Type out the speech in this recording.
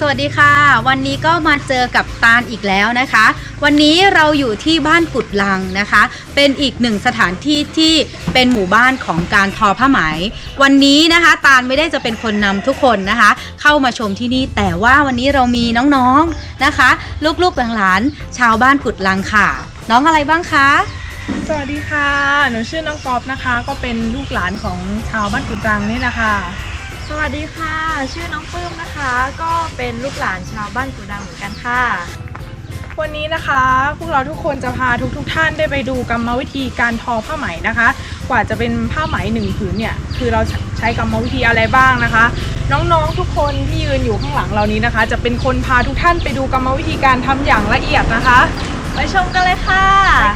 สวัสดีค่ะ วันนี้ก็มาเจอกับตาลอีกแล้วนะคะ วันนี้เราอยู่ที่บ้านกุดลังนะคะ เป็นอีกหนึ่งสถานที่ที่เป็นหมู่บ้านของการทอผ้าไหม วันนี้นะคะ ตาลไม่ได้จะเป็นคนนำทุกคนนะคะ เข้ามาชมที่นี่แต่ว่าวันนี้เรามีน้องๆนะคะ ลูกๆหลานๆชาวบ้านกุดลังค่ะ น้องอะไรบ้างคะสวัสดีค่ะ หนูชื่อน้องกอบนะคะ ก็เป็นลูกหลานของชาวบ้านกุดรังนี่แหละค่ะสวัสดีค่ะ ชื่อน้องปื้มนะคะ ก็เป็นลูกหลานชาวบ้านกูดังเหมือนกันค่ะ วันนี้นะคะ พวกเราทุกคนจะพาทุกๆทท่านได้ไปดูกรรมวิธีการทอผ้าไหมนะคะ กว่าจะเป็นผ้าไหมหนึ่งผืนเนี่ย คือเราใช้กรรมวิธีอะไรบ้างนะคะ น้องๆทุกคนที่ยืนอยู่ข้างหลังเรานี้นะคะ จะเป็นคนพาทุกท่านไปดูกรรมวิธีการทำอย่างละเอียดนะคะ ไปชมกันเลยค่ะไปค่ะ